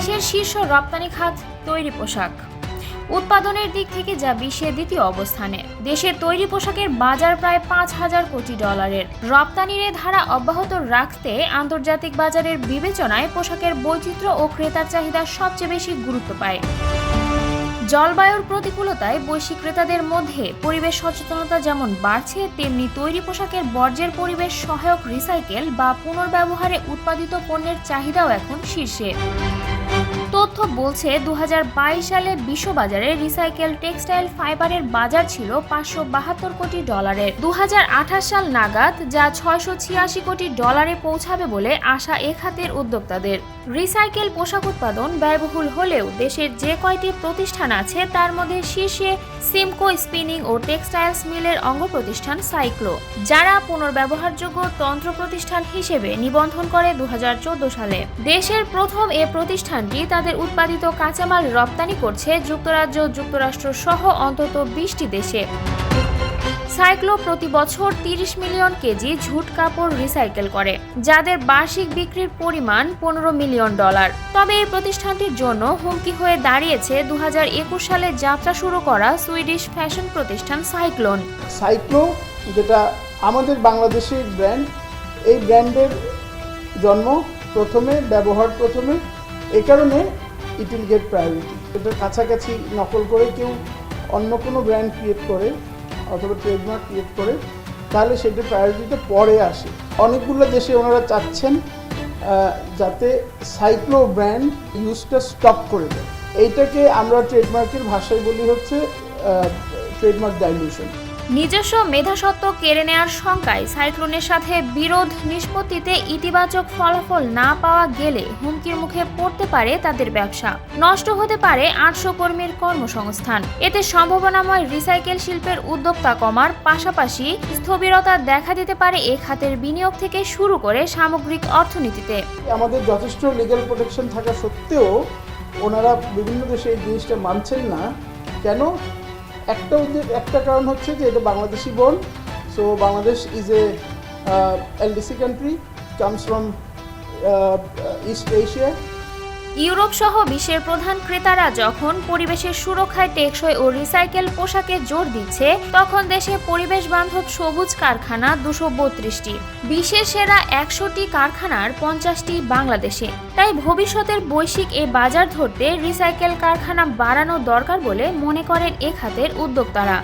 দেশের শীর্ষ রপ্তানি খাত তৈরি পোশাক। উৎপাদনের দিক থেকে যা বিশ্বের দ্বিতীয় অবস্থানে। দেশের তৈরি পোশাকের বাজার প্রায় পাঁচ হাজার কোটি ডলারের। রপ্তানির ধারা অব্যাহত রাখতে আন্তর্জাতিক বাজারের বিবেচনায় পোশাকের বৈচিত্র্য ও ক্রেতার চাহিদা সবচেয়ে বেশি গুরুত্ব পায়। জলবায়ুর প্রতিকূলতায় বৈশ্বিক ক্রেতাদের মধ্যে পরিবেশ সচেতনতা যেমন বাড়ছে, তেমনি তৈরি পোশাকের বর্জ্যের পরিবেশ সহায়ক রিসাইকেল বা পুনর্ব্যবহারে উৎপাদিত পণ্যের চাহিদাও এখন শীর্ষে। তথ্য বলছে দু হাজার বাইশ সালে বিশ্ববাজারে রিসাইকেল টেক্সটাইল ফাইবারের বাজার ছিল পাঁচশো বাহাত্তর কোটি ডলারের দু সাল নাগাদ যা ছয়শো ছিয়াশি কোটি ডলারে পৌঁছাবে বলে আশা এ খাতের উদ্যোক্তাদের। রিসাইকেল পোশাক উৎপাদন ব্যয়বহুল হলেও দেশের যে কয়টি প্রতিষ্ঠান আছে, তার মধ্যে শীর্ষে সিমকো স্পিনিং ও টেক্সটাইলস মিলের অঙ্গ প্রতিষ্ঠান সাইক্লো। যারা পুনর্ব্যবহারযোগ্য তন্ত্র প্রতিষ্ঠান হিসেবে নিবন্ধন করে দু হাজার চোদ্দ সালে। দেশের প্রথম এ প্রতিষ্ঠানটি তাদের উৎপাদিত কাঁচামাল রপ্তানি করছে যুক্তরাজ্য, যুক্তরাষ্ট্র সহ অন্তত বিশটি দেশে। সাইক্লো প্রতি বছর তিরিশ মিলিয়ন কেজি ঝুট কাপড় রিসাইকেল করে, যাদের বার্ষিক বিক্রির পরিমাণ পনেরো মিলিয়ন ডলার। তবে এই প্রতিষ্ঠানটির জন্য হুমকি হয়ে দাঁড়িয়েছে দু হাজার একুশ সালে যাত্রা শুরু করা সুইডিশ ফ্যাশন প্রতিষ্ঠান সাইক্লোন। সাইক্লো, যেটা আমাদের বাংলাদেশের ব্র্যান্ড এই ব্র্যান্ডের জন্ম প্রথমে, ব্যবহার প্রথমে এই কারণে ইট উইল গেট প্রায়োরিটি এটার কাছাকাছি নকল করে কেউ অন্য কোনো ব্র্যান্ড ক্রিয়েট করে অথবা ট্রেডমার্ক ক্রিয়েট করে, তাহলে সেটা প্রায়োরিটিতে পরে আসে। অনেকগুলো দেশে ওনারা চাচ্ছেন যাতে সাইক্লো ব্র্যান্ড ইউজটা স্টপ করে দেয়। এইটাকে আমরা ট্রেডমার্কের ভাষায় বলি হচ্ছে ট্রেডমার্ক ডাইলিউশন নিজস্ব মেধাসত্ত্ব কেড়ে নেওয়ার শঙ্কায় সাইক্লোনের সাথে বিরোধ নিষ্পত্তিতে ইতিবাচক ফলাফল না পাওয়া গেলে হুমকির মুখে পড়তে পারে তাদের ব্যবসা। নষ্ট হতে পারে আটশো কর্মীর কর্মসংস্থান। এতে সম্ভাবনাময় রিসাইকেল শিল্পের উদ্যোক্তা কমার পাশাপাশি স্থবিরতা দেখা দিতে পারে এ খাতের বিনিয়োগ থেকে শুরু করে সামগ্রিক অর্থনীতিতে। আমাদের যথেষ্ট লিগ্যাল প্রোটেকশন থাকা সত্ত্বেও ওনারা বিভিন্ন দেশে এই জিনিসটা মানছেন না। কেন? একটা একটা কারণ হচ্ছে যে এটা বাংলাদেশি বোন so Bangladesh is a LDC country comes from East Asia Europe সহ বিশ্বের প্রধান ক্রেতারা যখন পরিবেশের সুরক্ষায় টেকসই ও রিসাইকেল পোশাকে জোর দিচ্ছে, তখন দেশে পরিবেশ বান্ধব সবুজ কারখানা দুশো বত্রিশটি। বিশ্বের সেরা একশোটি কারখানার পঞ্চাশটি বাংলাদেশে। তাই ভবিষ্যতের বৈশ্বিক এ বাজার ধরতে রিসাইকেল কারখানা বাড়ানো দরকার বলে মনে করেন এ খাতের উদ্যোক্তারা।